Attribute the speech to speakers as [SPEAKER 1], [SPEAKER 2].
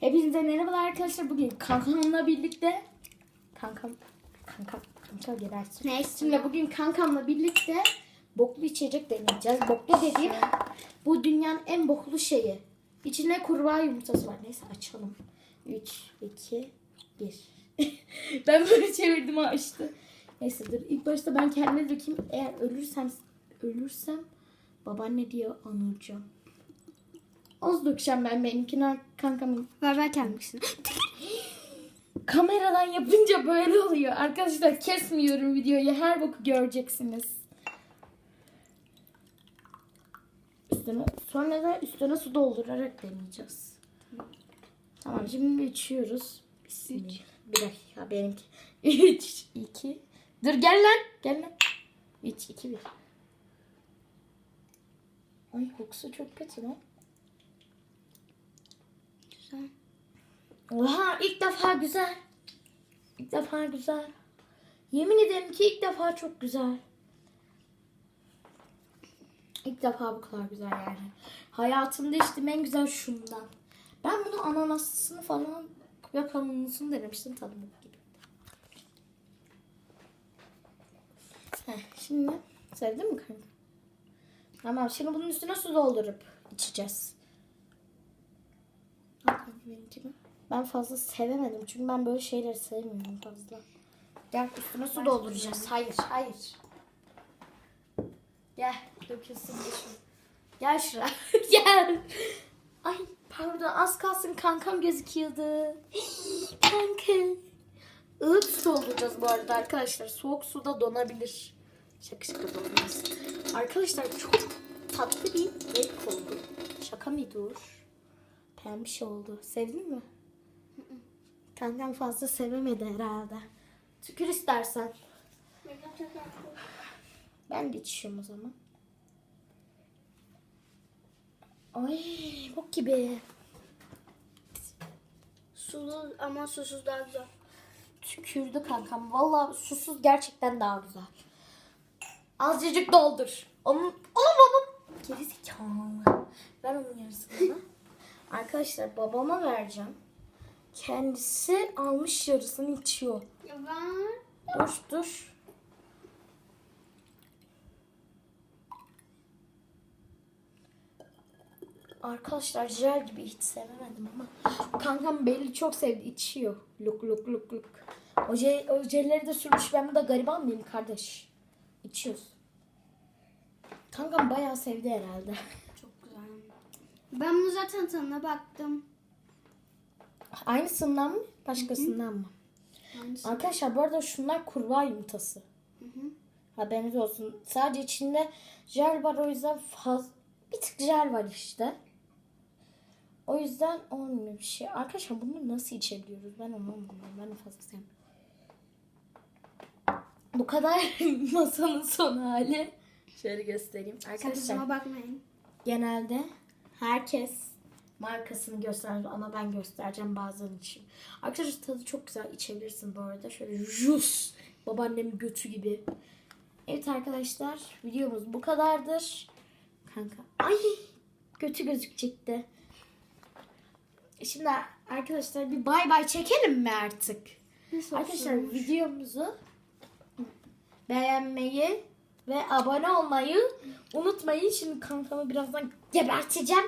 [SPEAKER 1] Hepinize merhabalar arkadaşlar. Bugün kankamla birlikte kankam kankam kankam gebersin.
[SPEAKER 2] Neyse.
[SPEAKER 1] Şimdi bugün kankamla birlikte boklu içecek deneyeceğiz. Boklu dediğim bu dünyanın en boklu şeyi. İçinde kurbağa yumurtası var. Neyse açalım. 3, 2, 1. ben böyle çevirdim işte. Neyse dur. İlk başta ben kendime dökeyim. Eğer ölürsem ölürsem babaanne diye anılacağım. Az dökeceğim ben benimkine kankamın.
[SPEAKER 2] Ver ver kendisini.
[SPEAKER 1] Kameradan yapınca böyle oluyor. Arkadaşlar kesmiyorum videoyu. Her boku göreceksiniz. Üstüne, sonra da üstüne su doldurarak deneyeceğiz. Tamam şimdi içiyoruz. Bismillah. Bir dakika benimki. 3, 2. Dur gel lan. Gel lan. 3, 2, 1. Ay kokusu çok kötü lan.
[SPEAKER 2] Güzel.
[SPEAKER 1] Oha ilk defa güzel. İlk defa güzel. Yemin ederim ki ilk defa çok güzel. İlk defa bu kadar güzel yani. Hayatımda içtiğim en güzel şundan. Ben bunu ananaslısını falan ve denemiştim tadı bu gibi. Heh, şimdi sevdin mi kanka? Tamam şimdi bunun üstüne su doldurup içeceğiz. Benimkini. Ben fazla sevemedim çünkü ben böyle şeyleri sevmiyorum fazla. Gel üstüne su dolduracağız. Hayır, hayır. Gel, dökülsün geçin. Gel şuraya. Gel. Ay pardon az kalsın kankam gözüküyordu. Kanka. Ilık su dolduracağız bu arada arkadaşlar. Soğuk suda donabilir. Şaka şaka donmaz. Arkadaşlar çok tatlı bir renk oldu. Şaka mı dur? Pembiş oldu. Sevdin mi? Kankam fazla sevemedi herhalde. Tükür istersen. Ben içiyorum o zaman. Ay bok gibi.
[SPEAKER 2] Sulu ama susuz daha güzel.
[SPEAKER 1] Tükürdü kankam. Valla susuz gerçekten daha güzel. Azıcık doldur. Onun, onun babam. Geri zekalı. Ver onun yarısını. Arkadaşlar babama vereceğim. Kendisi almış yarısını içiyor.
[SPEAKER 2] Ya.
[SPEAKER 1] Dur dur. Arkadaşlar jel gibi hiç sevemedim ama kankam belli çok sevdi içiyor. Luk luk luk luk. O, jel, o jelleri de sürmüş ben de gariban mıyım kardeş? İçiyoruz. Kankam bayağı sevdi herhalde.
[SPEAKER 2] Ben bunu zaten tadına baktım.
[SPEAKER 1] Aynısından mı? Başkasından mı?
[SPEAKER 2] Hangisi?
[SPEAKER 1] Arkadaşlar bu arada şunlar kurbağa yumurtası. Haberiniz olsun. Sadece içinde jel var o yüzden faz bir tık jel var işte. O yüzden olmuyor bir şey. Arkadaşlar bunu nasıl içebiliyoruz? Ben onu anlamadım. Ben de fazla sevmiyorum. Bu kadar masanın son hali. Şöyle göstereyim. Arkadaşlar
[SPEAKER 2] Sakızıma bakmayın.
[SPEAKER 1] genelde herkes markasını gösterir ama ben göstereceğim bazen için. Arkadaşlar tadı çok güzel içebilirsin bu arada. Şöyle jus babaannemin götü gibi. Evet arkadaşlar videomuz bu kadardır. Kanka ay götü gözükecekti. Şimdi arkadaşlar bir bay bay çekelim mi artık? Arkadaşlar videomuzu beğenmeyi ve abone olmayı unutmayın. Şimdi kankamı birazdan geberteceğim.